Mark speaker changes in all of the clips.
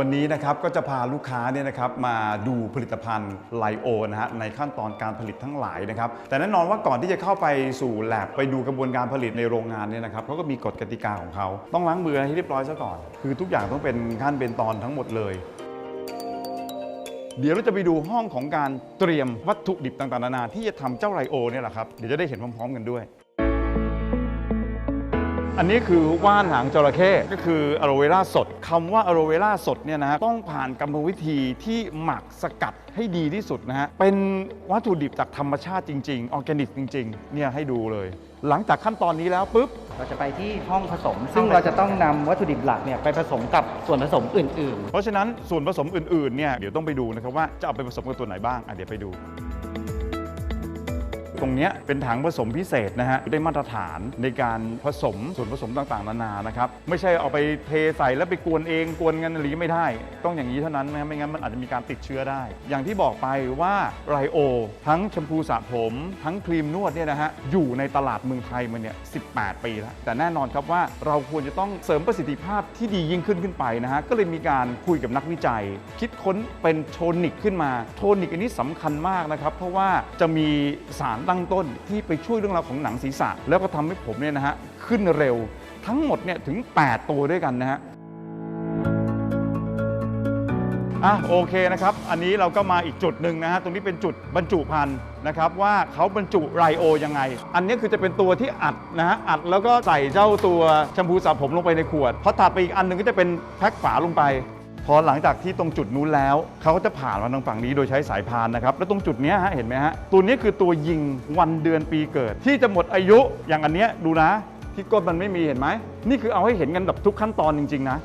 Speaker 1: วันนี้นะครับก็จะพาลูกค้าเนี่ยนะครับมาดูผลิตภัณฑ์ไลโอนะฮะในขั้นตอนการผลิตทั้งหลายนะครับแต่แน่นอนว่าก่อนที่จะเข้าไปสู่แลบไปดูกระบวนการผลิตในโรงงานเนี่ยนะครับเขาก็มีกฎกติกาของเขาต้องล้างมือให้เรียบร้อยซะก่อน คือทุกอย่างต้องเป็นขั้นเป็นตอนทั้งหมดเลยเดี๋ยวเราจะไปดูห้องของการเตรียมวัตถุดิบต่างๆนานาที่จะทำเจ้าไลโอเนี่ยแหละครับ เดี๋ยวจะได้เห็นพร้อมๆกันด้วย อันนี้คือว่านหางจระเข้ก็คืออะโรเวราสดคำว่าอะโรเวราสดเนี่ยนะฮะต้องผ่านกรรมวิธีที่หมักสกัดให้ดีที่สุดนะฮะเป็นวัตถุดิบจากธรรมชาติจริงๆออร์แกนิกจริงๆเนี่ยให้ดูเลย หลังจากขั้นตอนนี้แล้วปุ๊บ
Speaker 2: เราจะไปที่ห้องผสม ซึ่งเราจะต้องนำวัตถุดิบหลักเนี่ยไปผสมกับส่วนผสมอื่น
Speaker 1: เพราะฉะนั้นส่วนผสมอื่นๆเนี่ยเดี๋ยวต้องไปดูนะครับว่าจะเอาไปผสมกับตัวไหนบ้างอะเดี๋ยวไปดู ตรงเนี้เป็นถังผสมพิเศษนะฮะได้มาตรฐานในการผสมส่วนผสมต่างๆ นานานะครับไม่ใช่เอาไปเทใส่แล้วไปกวนเองกวนกันอะไรอย่างนี้ไม่ได้ ต้องอย่างนี้เท่านั้นนะไม่งั้นมันอาจจะมีการติดเชื้อได้ อย่างที่บอกไปว่าไรโอ ทั้งแชมพูสระผม ทั้งครีมนวดเนี่ยนะฮะอยู่ในตลาดเมืองไทยมาเนี่ย18 ปีแล้วแต่แน่นอนครับว่าเราควรจะต้องเสริมประสิทธิภาพที่ดียิ่งขึ้นขึ้นไปนะฮะก็เลยมีการคุยกับนักวิจัย คิดค้นเป็นโทนิกขึ้นมา โทนิกอันนี้สำคัญมากนะครับเพราะว่าจะมีสารตั้งต้นที่ไปช่วยเรื่องราวของหนังศีรษะ แล้วก็ทำให้ผมเนี่ยนะฮะขึ้นเร็วทั้งหมดเนี่ยถึง 8 ตัวด้วยกันนะฮะอะโอเคนะครับ อันนี้เราก็มาอีกจุดหนึ่งนะฮะ ตรงนี้เป็นจุดบรรจุภัณฑ์นะครับว่าเขาบรรจุไรโอยังไง อันนี้คือจะเป็นตัวที่อัดนะฮะ อัดแล้วก็ใส่เจ้าตัวแชมพูสระผมลงไปในขวด พอถัดไปอีกอันหนึ่งก็จะเป็นแพ็คฝาลงไป พอหลังจากที่ตรงจุดนู้นแล้วเขาก็จะผ่านมาทางฝั่งนี้โดยใช้สายพานนะครับ แล้วตรงจุดเนี้ยฮะเห็นไหมฮะตัวนี้คือตัวยิงวันเดือนปีเกิด ที่จะหมดอายุอย่างอันเนี้ยดูนะที่ก้นมันไม่มีเห็นไหมนี่คือเอาให้เห็นกันแบบทุกขั้นตอนจริงๆนะ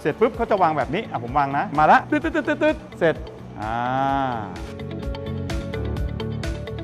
Speaker 1: เสร็จปุ๊บเขาจะวางแบบนี้อะผมวางนะมาละตึ๊ดตึ๊ดตึ๊ดตึ๊ดตึ๊ดเสร็จอ่า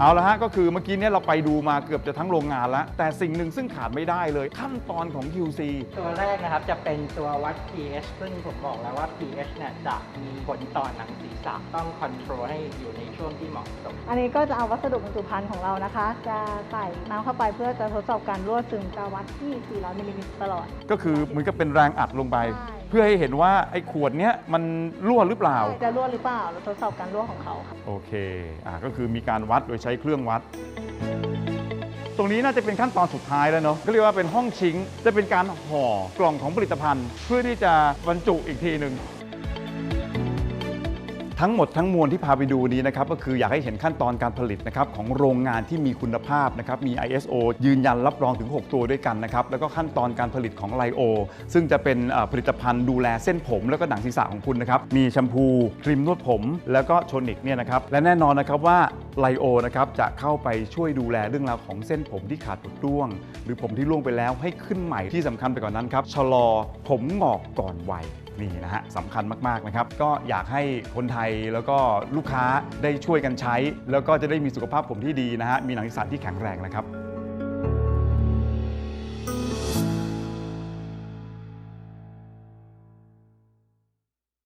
Speaker 1: เอาละฮะก็คือเมื่อกี้เนี่ยเราไปดูมาเกือบจะทั้งโรงงานแล้ว แต่สิ่งหนึ่งซึ่งขาดไม่ได้เลยขั้นตอนของ QC
Speaker 2: ๆตัวแรกนะครับจะเป็นตัววัด pH ซึ่งผมบอกแล้วว่า pH เนี่ยจะมีผลต่อหนังศีรษะต้องคอนโทรลให้อยู่ในช่วงที่เหมาะสม
Speaker 3: อันนี้ก็จะเอาวัสดุบรรจุภัณฑ์ของเรานะคะ จะใส่น้ำเข้าไปเพื่อจะทดสอบการรั่วซึมจะวัดที่ 400มิลลิลิตรตลอด
Speaker 1: ก็คือเหมือนกับเป็นแรงอัดลงไป
Speaker 3: ใช่
Speaker 1: เพื่อให้เห็นว่าไอ้ขวดเนี้ยมันรั่วหรือเปล่า
Speaker 3: จะรั่วหรือเปล่าเราทดสอบการรั่วของเขาค่ะ
Speaker 1: โอเคอ่าก็คือมีการวัดโดยใช้เครื่องวัด ตรงนี้น่าจะเป็นขั้นตอนสุดท้ายแล้วเนาะก็เรียกว่าเป็นห้องชิงค์จะเป็นการห่อกล่องของผลิตภัณฑ์ เพื่อที่จะบรรจุอีกทีหนึ่ง ทั้งหมดทั้งมวลที่พาไปดูนี้นะครับก็คืออยากให้เห็นขั้นตอนการผลิตนะครับของโรงงานที่มีคุณภาพนะครับมี ISO ยืนยันรับรองถึง 6 ตัวด้วยกันนะครับแล้วก็ขั้นตอนการผลิตของไลโอซึ่งจะเป็นผลิตภัณฑ์ดูแลเส้นผมแล้วก็หนังศีรษะของคุณนะครับมีแชมพูครีมนวดผม แล้วก็โชนิกเนี่ยนะครับและแน่นอนนะครับว่าไลโอนะครับจะเข้าไปช่วยดูแลเรื่องราวของเส้นผมที่ขาดหลุดร่วง หรือผมที่ร่วงไปแล้วให้ขึ้นใหม่ที่สำคัญไปกว่านนั้นครับชะลอผมงอกก่อนวัย นี่นะฮะสำคัญมากๆนะครับก็อยากให้คนไทยแล้วก็ลูกค้าได้ช่วยกันใช้ แล้วก็จะได้มีสุขภาพผมที่ดีนะฮะมีหนังศีรษะที่แข็งแรงนะครับ